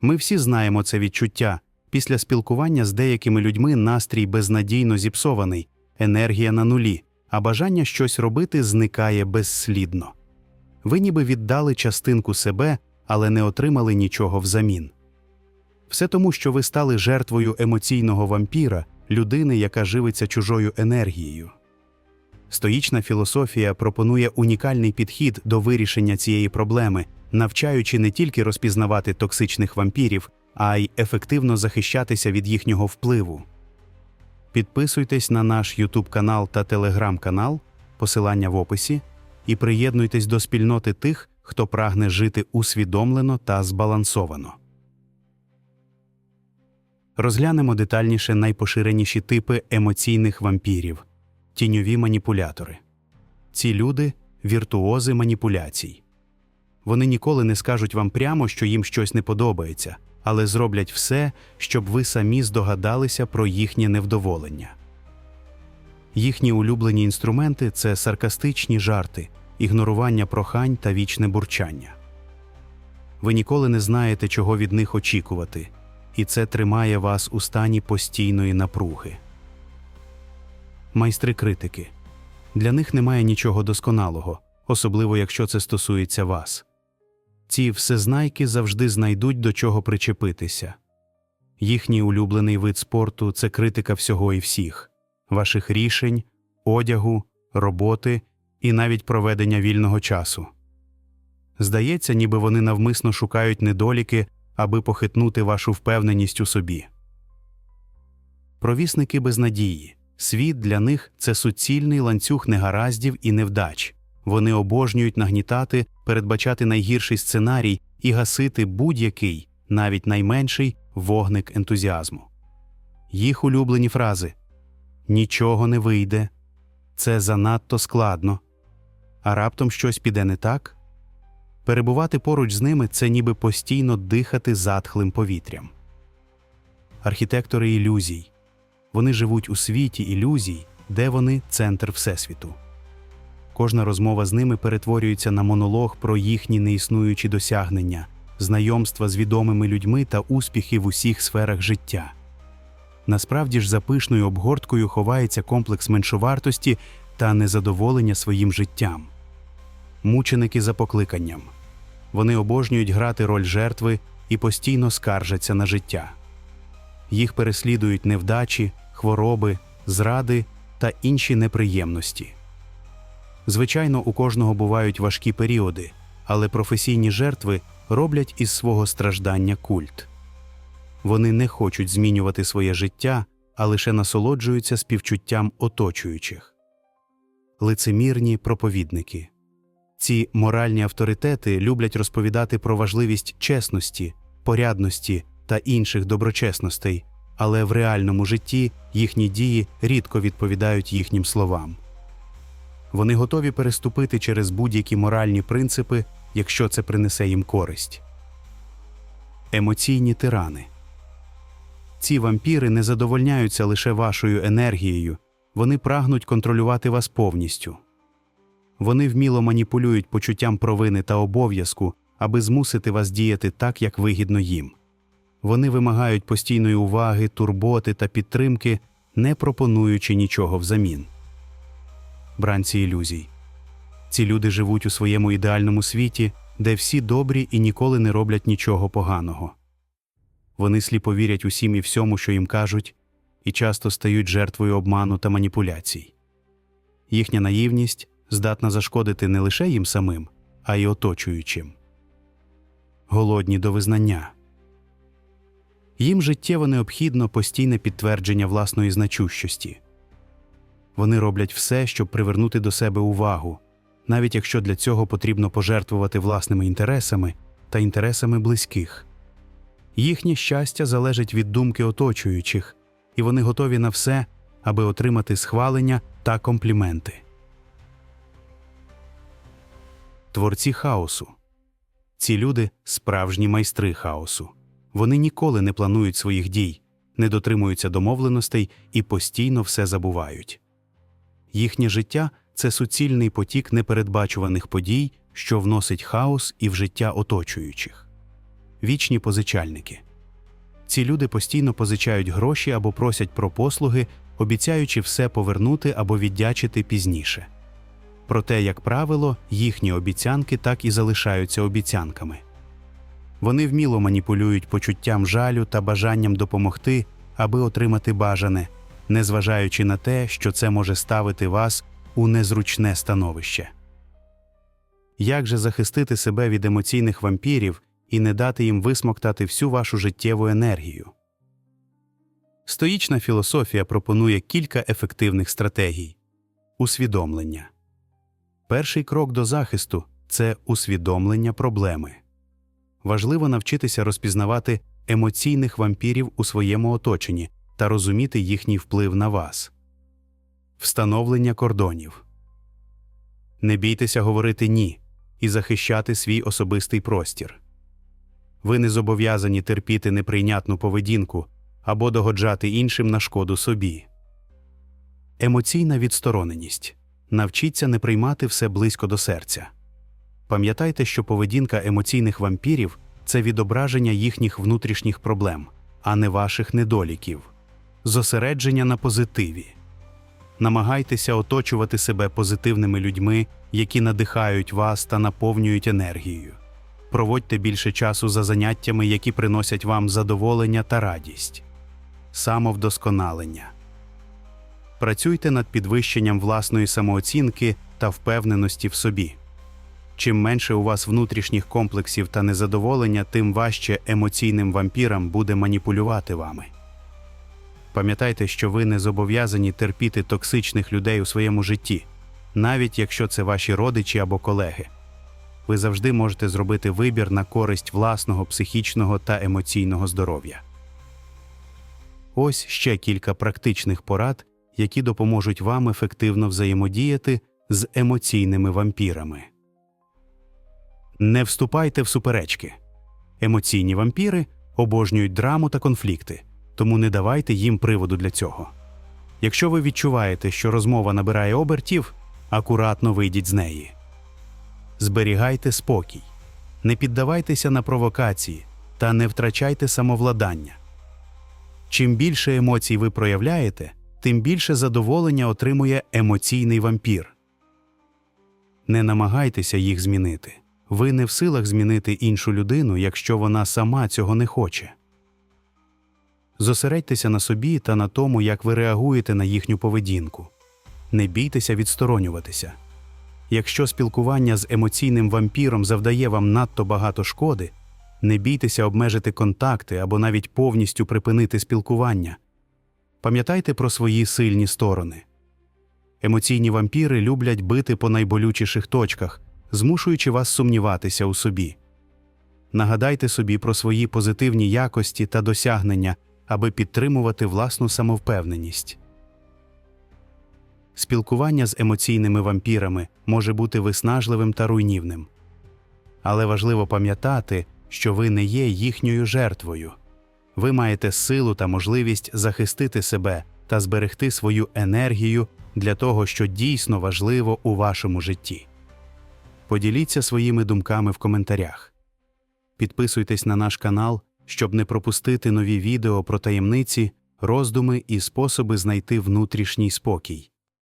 Ми всі знаємо це відчуття. Після спілкування з деякими людьми настрій безнадійно зіпсований, енергія на нулі, а бажання щось робити зникає безслідно. Ви ніби віддали частинку себе, але не отримали нічого взамін. Все тому, що ви стали жертвою емоційного вампіра, людини, яка живиться чужою енергією. Стоїчна філософія пропонує унікальний підхід до вирішення цієї проблеми, навчаючи не тільки розпізнавати токсичних вампірів, а й ефективно захищатися від їхнього впливу. Підписуйтесь на наш YouTube канал та Telegram канал, посилання в описі, і приєднуйтесь до спільноти тих, хто прагне жити усвідомлено та збалансовано. Розглянемо детальніше найпоширеніші типи емоційних вампірів тіньові маніпулятори. Ці люди віртуози маніпуляцій. Вони ніколи не скажуть вам прямо, що їм щось не подобається, але зроблять все, щоб ви самі здогадалися про їхнє невдоволення. Їхні улюблені інструменти це саркастичні жарти, ігнорування прохань та вічне бурчання. Ви ніколи не знаєте, чого від них очікувати, і це тримає вас у стані постійної напруги. Майстри критики. Для них немає нічого досконалого, особливо якщо це стосується вас. Ці всезнайки завжди знайдуть до чого причепитися. Їхній улюблений вид спорту це критика всього і всіх ваших рішень, одягу, роботи і навіть проведення вільного часу. Здається, ніби вони навмисно шукають недоліки, аби похитнути вашу впевненість у собі. Провісники безнадії. Світ для них це суцільний ланцюг негараздів і невдач. Вони обожнюють нагнітати, передбачати найгірший сценарій і гасити будь-який, навіть найменший вогник ентузіазму. Їх улюблені фрази Нічого не вийде, це занадто складно, а раптом щось піде не так. Перебувати поруч з ними це ніби постійно дихати затхлим повітрям. Архітектори ілюзій. Вони живуть у світі ілюзій, де вони центр Всесвіту. Кожна розмова з ними перетворюється на монолог про їхні неіснуючі досягнення, знайомства з відомими людьми та успіхи в усіх сферах життя. Насправді ж за пишною обгорткою ховається комплекс меншовартості та незадоволення своїм життям. Мученики за покликанням. Вони обожнюють грати роль жертви і постійно скаржаться на життя. Їх переслідують невдачі, хвороби, зради та інші неприємності. Звичайно, у кожного бувають важкі періоди, але професійні жертви роблять із свого страждання культ. Вони не хочуть змінювати своє життя, а лише насолоджуються співчуттям оточуючих. Лицемірні проповідники. Ці моральні авторитети люблять розповідати про важливість чесності, порядності та інших доброчесностей, але в реальному житті їхні дії рідко відповідають їхнім словам. Вони готові переступити через будь-які моральні принципи, якщо це принесе їм користь. Емоційні тирани ці вампіри не задовольняються лише вашою енергією, вони прагнуть контролювати вас повністю. Вони вміло маніпулюють почуттям провини та обов'язку, аби змусити вас діяти так, як вигідно їм. Вони вимагають постійної уваги, турботи та підтримки, не пропонуючи нічого взамін. Бранці ілюзій. Ці люди живуть у своєму ідеальному світі, де всі добрі і ніколи не роблять нічого поганого. Вони сліпо вірять усім і всьому, що їм кажуть, і часто стають жертвою обману та маніпуляцій. Їхня наївність здатна зашкодити не лише їм самим, а й оточуючим. Голодні до визнання. Їм життєво необхідно постійне підтвердження власної значущості. Вони роблять все, щоб привернути до себе увагу, навіть якщо для цього потрібно пожертвувати власними інтересами та інтересами близьких. Їхнє щастя залежить від думки оточуючих, і вони готові на все, аби отримати схвалення та компліменти. Творці хаосу. Ці люди справжні майстри хаосу. Вони ніколи не планують своїх дій, не дотримуються домовленостей і постійно все забувають. Їхнє життя це суцільний потік непередбачуваних подій, що вносить хаос і в життя оточуючих. вічні позичальники. Ці люди постійно позичають гроші або просять про послуги, обіцяючи все повернути або віддячити пізніше. Проте, як правило, їхні обіцянки так і залишаються обіцянками. Вони вміло маніпулюють почуттям жалю та бажанням допомогти, аби отримати бажане, незважаючи на те, що це може ставити вас у незручне становище. Як же захистити себе від емоційних вампірів і не дати їм висмоктати всю вашу життєву енергію? Стоїчна філософія пропонує кілька ефективних стратегій. Усвідомлення. Перший крок до захисту це усвідомлення проблеми. Важливо навчитися розпізнавати емоційних вампірів у своєму оточенні та розуміти їхній вплив на вас. Встановлення кордонів. Не бійтеся говорити ні і захищати свій особистий простір. Ви не зобов'язані терпіти неприйнятну поведінку або догоджати іншим на шкоду собі. Емоційна відстороненість. Навчіться не приймати все близько до серця. Пам'ятайте, що поведінка емоційних вампірів це відображення їхніх внутрішніх проблем, а не ваших недоліків. Зосередження на позитиві. Намагайтеся оточувати себе позитивними людьми, які надихають вас та наповнюють енергією. Проводьте більше часу за заняттями, які приносять вам задоволення та радість. Самовдосконалення. Працюйте над підвищенням власної самооцінки та впевненості в собі. Чим менше у вас внутрішніх комплексів та незадоволення, тим важче емоційним вампірам буде маніпулювати вами. Пам'ятайте, що ви не зобов'язані терпіти токсичних людей у своєму житті, навіть якщо це ваші родичі або колеги. Ви завжди можете зробити вибір на користь власного психічного та емоційного здоров'я. Ось ще кілька практичних порад, які допоможуть вам ефективно взаємодіяти з емоційними вампірами. Не вступайте в суперечки. Емоційні вампіри обожнюють драму та конфлікти, тому не давайте їм приводу для цього. Якщо ви відчуваєте, що розмова набирає обертів, акуратно вийдіть з неї. Зберігайте спокій, не піддавайтеся на провокації та не втрачайте самовладання. Чим більше емоцій ви проявляєте, тим більше задоволення отримує емоційний вампір. Не намагайтеся їх змінити. Ви не в силах змінити іншу людину, якщо вона сама цього не хоче. Зосередьтеся на собі та на тому, як ви реагуєте на їхню поведінку. Не бійтеся відсторонюватися. Якщо спілкування з емоційним вампіром завдає вам надто багато шкоди, не бійтеся обмежити контакти або навіть повністю припинити спілкування. Пам'ятайте про свої сильні сторони. Емоційні вампіри люблять бити по найболючіших точках, змушуючи вас сумніватися у собі. Нагадайте собі про свої позитивні якості та досягнення, аби підтримувати власну самовпевненість. Спілкування з емоційними вампірами може бути виснажливим та руйнівним. Але важливо пам'ятати, що ви не є їхньою жертвою. Ви маєте силу та можливість захистити себе та зберегти свою енергію для того, що дійсно важливо у вашому житті. Поділіться своїми думками в коментарях. Підписуйтесь на наш канал, щоб не пропустити нові відео про таємниці, роздуми і способи знайти внутрішній спокій.